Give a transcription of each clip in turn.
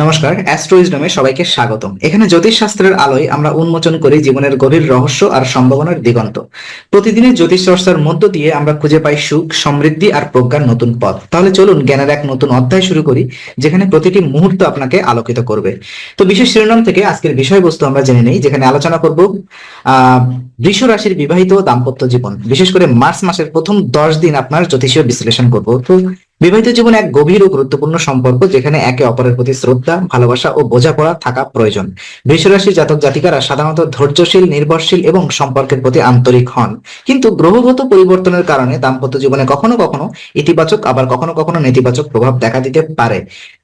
নমস্কার, অ্যাস্ট্রোইজডমে সবাইকে স্বাগতম। এখানে জ্যোতিষশাস্ত্রের আলোয় আমরা উন্মোচন করি জীবনের গভীর রহস্য আর সম্ভাবনার দিগন্ত। প্রতিদিনের জ্যোতিষ চর্চার মধ্য দিয়ে আমরা খুঁজে পাই সুখ, সমৃদ্ধি আর প্রজ্ঞার নতুন পথ। তাহলে চলুন জ্ঞানের এক নতুন অধ্যায় শুরু করি, যেখানে প্রতিটি মুহূর্ত আপনাকে আলোকিত করবে। তো বিশেষ শিরোনাম থেকে আজকের বিষয়বস্তু আমরা জেনে নেই, যেখানে আলোচনা করব আহ বৃষ রাশির বিবাহিত দাম্পত্য জীবন। বিশেষ করে মার্চ মাসের প্রথম দশ দিন আপনার জ্যোতিষীয় বিশ্লেষণ করব। তো বিবাহিত জীবন এক গভীর ও গুরুত্বপূর্ণ সম্পর্ক যেখানে একে অপরের প্রতি শ্রদ্ধা, ভালোবাসা ও বোঝাপড়া থাকা প্রয়োজন। বৃষরাশি জাতক জাতিকারা সাধারণত ধৈর্যশীল, নির্ভরশীল এবং সম্পর্কের প্রতি আন্তরিক হন। কিন্তু গ্রহগত পরিবর্তনের কারণে দাম্পত্য জীবনে কখনো কখনো ইতিবাচক, আবার কখনো কখনো নেতিবাচক প্রভাব দেখা দিতে পারে।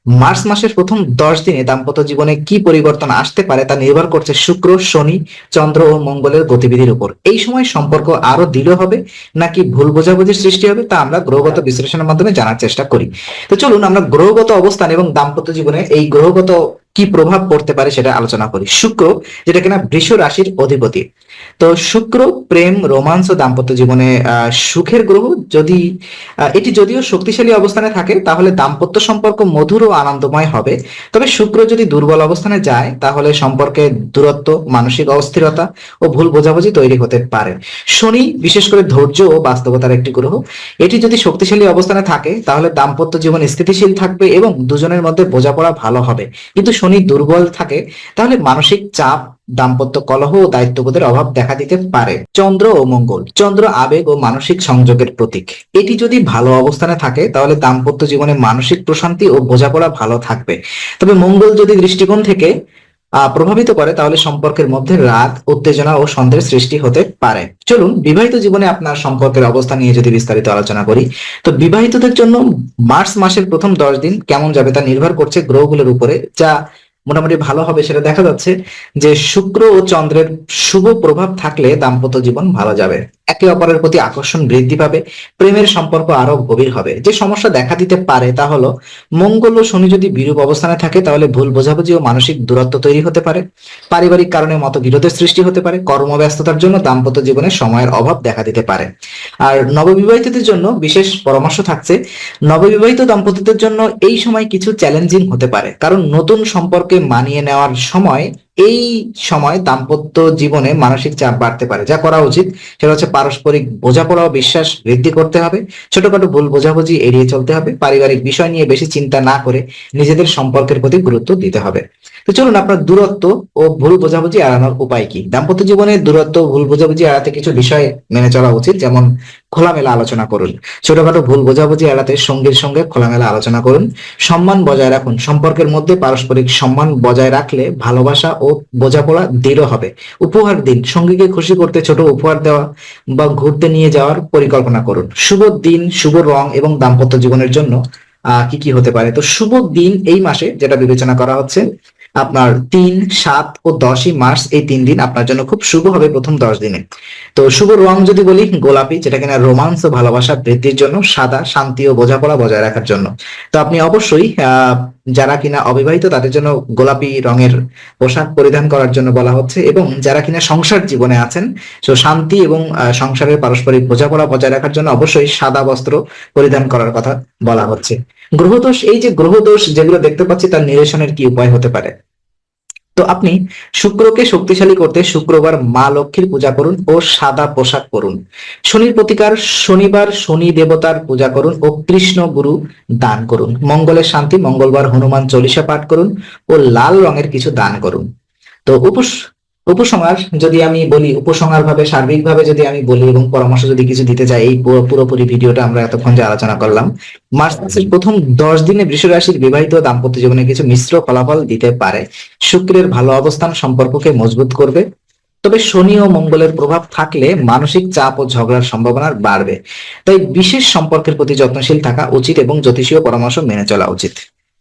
মার্চ মাসের প্রথম দশ দিনে দাম্পত্য জীবনে কি পরিবর্তন আসতে পারে তা নির্ভর করছে শুক্র, শনি, চন্দ্র ও মঙ্গলের গতিবিধির উপর। এই সময় সম্পর্ক আরও দৃঢ় হবে নাকি ভুল বোঝাবুঝির সৃষ্টি হবে তা আমরা গ্রহগত বিশ্লেষণের মাধ্যমে জানার চেষ্টা করি। তো চলুন আমরা গ্রহগত অবস্থান এবং দাম্পত্য জীবনে এই গ্রহগত কি প্রভাব পড়তে পারে সেটা আলোচনা করি। শুক্র, যেটা কিনা বৃষ রাশির অধিপতি। তো শুক্র, প্রেম ও দাম্পত্য জীবনে সুখের গ্রহ, যদি এটি যদিও শক্তিশালী অবস্থানে থাকে, তাহলে দাম্পত্য সম্পর্ক মধুর ও আনন্দময় হবে। তবে শুক্র যদি দুর্বল অবস্থানে যায়, তাহলে সম্পর্কে দূরত্ব, মানসিক অস্থিরতা ও ভুল বোঝাবুঝি তৈরি হতে পারে। শনি, বিশেষ করে ধৈর্য ও বাস্তবতার একটি গ্রহ। এটি যদি শক্তিশালী অবস্থানে থাকে, তাহলে দাম্পত্য জীবন স্থিতিশীল থাকবে এবং দুজনের মধ্যে বোঝাপড়া ভালো হবে। কিন্তু শনি দুর্বল থাকে, তাহলে মানসিক চাপ, দাম্পত্য কলহ ও দায়িত্ববোধের অভাব দেখা দিতে পারে। চন্দ্র ও মঙ্গল, চন্দ্র আবেগ ও মানসিক সংযোগের প্রতীক। এটি যদি ভালো অবস্থানে থাকে, তাহলে দাম্পত্য জীবনে মানসিক প্রশান্তি ও বোঝাপড়া ভালো থাকবে। তবে মঙ্গল যদি দৃষ্টিকোণ থেকে প্রভাবিত করে, তাহলে সম্পর্কের মধ্যে রাগ, উত্তেজনা ও সন্দেহের সৃষ্টি হতে পারে। চলুন, বিবাহিত জীবনে আপনার সম্পর্কের অবস্থা নিয়ে যদি বিস্তারিত আলোচনা করি, তো বিবাহিতদের জন্য মার্চ মাসের প্রথম দশ দিন কেমন যাবে তা নির্ভর করছে গ্রহগুলোর উপরে, যা মোটামুটি ভালো হবে সেটা দেখা যাচ্ছে যে শুক্র ও চন্দ্রের শুভ প্রভাব থাকলে দাম্পত্য জীবন ভালো যাবে। একে অপরের প্রতি আকর্ষণ বৃদ্ধি পাবে, প্রেমের সম্পর্ক আরও গভীর হবে। যে সমস্যা দেখা দিতে পারে তা হলো, মঙ্গল ও শনি যদি বিরূপ অবস্থানে থাকে, তাহলে ভুল বোঝাবুঝি ও মানসিক দূরত্ব তৈরি হতে পারে। পারিবারিক কারণে মতবিরোধের সৃষ্টি হতে পারে, কর্মব্যস্ততার জন্য দাম্পত্য জীবনে সময়ের অভাব দেখা দিতে পারে। আর নববিবাহিতদের জন্য বিশেষ পরামর্শ থাকছে, নববিবাহিত দম্পতিদের জন্য এই সময় কিছু চ্যালেঞ্জিং হতে পারে। কারণ নতুন সম্পর্কে মানিয়ে নেওয়ার সময় এই সময় দাম্পত্য জীবনে মানসিক চাপ বাড়তে পারে। যা করা উচিত সেটা হচ্ছে পারস্পরিক বোঝাপড়া ও বিশ্বাস বৃদ্ধি করতে হবে, ছোটখাটো ভুল বোঝাবুঝি এড়িয়ে চলতে হবে, পারিবারিক বিষয় নিয়ে বেশি চিন্তা না করে নিজেদের সম্পর্কের প্রতি গুরুত্ব দিতে হবে। তো চলুন আপনার দূরত্ব ও ভুল বোঝাবুঝি এড়ানোর উপায় কি? দাম্পত্য জীবনে দূরত্ব ভুল বোঝাবুঝি এড়াতে কিছু বিষয় মেনে চলা উচিত, যেমন খোলামেলা আলোচনা করুন। ছোটখাটো ভুল বোঝাবুঝি এড়াতে সঙ্গীর সঙ্গে খোলামেলা আলোচনা করুন। সম্মান বজায় রাখুন। সম্পর্কের মধ্যে পারস্পরিক সম্মান বজায় রাখলে ভালোবাসা ও বোঝাপড়া দৃঢ় হবে। উপহার দিন। সঙ্গীকে খুশি করতে ছোট উপহার দেওয়া বা ঘুরতে নিয়ে যাওয়ার পরিকল্পনা করুন। শুভ দিন, শুভ রং এবং দাম্পত্য জীবনের জন্য, আহ, কি কি হতে পারে? তো শুভ দিন এই মাসে যেটা বিবেচনা করা হচ্ছে আপনার তিন, সাত ও দশই মার্চ এই তিন দিন আপনার জন্য খুব শুভ হবে প্রথম দশ দিনে। তো শুভ রং যদি বলি, গোলাপি, যেটা কিনা রোমান্স ও ভালোবাসা, বৃদ্ধির জন্য, সাদা, শান্তি ও বোঝাপড়া বজায় রাখার জন্য। তো আপনি অবশ্যই, আহ যারা কিনা অবিবাহিত, তাদের জন্য গোলাপি রঙের পোশাক পরিধান করার জন্য বলা হচ্ছে এবং যারা কিনা সংসার জীবনে আছেন, তো শান্তি এবং সংসারের পারস্পরিক বোঝাপড়া বজায় রাখার জন্য অবশ্যই সাদা বস্ত্র পরিধান করার কথা বলা হচ্ছে। গ্রহদোষ, এই যে গ্রহদোষ যেগুলো দেখতে পাচ্ছি, তার নিরসনের কি উপায় হতে পারে? তো আপনি শুক্রকে শক্তিশালী করতে শুক্রবার মা লক্ষ্মীর পূজা করুন ও সাদা পোশাক পরুন। শনির প্রতিকার, শনিবার শনি দেবতার পূজা করুন ও কৃষ্ণ গুরু দান করুন। মঙ্গলের শান্তি, মঙ্গলবার হনুমান চল্লিশা পাঠ করুন ও লাল রঙের কিছু দান করুন। তো উপস উপসংহার যদি আমি বলি উপসংহার ভাবে সার্বিক ভাবে যদি আমি বলি এবং পরামর্শ যদি কিছু দিতে চাই এই পুরো- পুরোপুরি ভিডিওটা আমরা এতক্ষণ যে আলোচনা করলাম। মার্চ মাসের প্রথম দশ দিনে বৃষ রাশির বিবাহিত দাম্পত্য জীবনে কিছু মিশ্র ফলাফল দিতে পারে। শুক্রের ভালো অবস্থান সম্পর্ককে মজবুত করবে। তবে শনি ও মঙ্গলের প্রভাব থাকলে মানসিক চাপ ও ঝগড়ার সম্ভাবনা বাড়বে। তাই বিশেষ সম্পর্কের প্রতি যত্নশীল থাকা উচিত এবং জ্যোতিষীয় পরামর্শ মেনে চলা উচিত।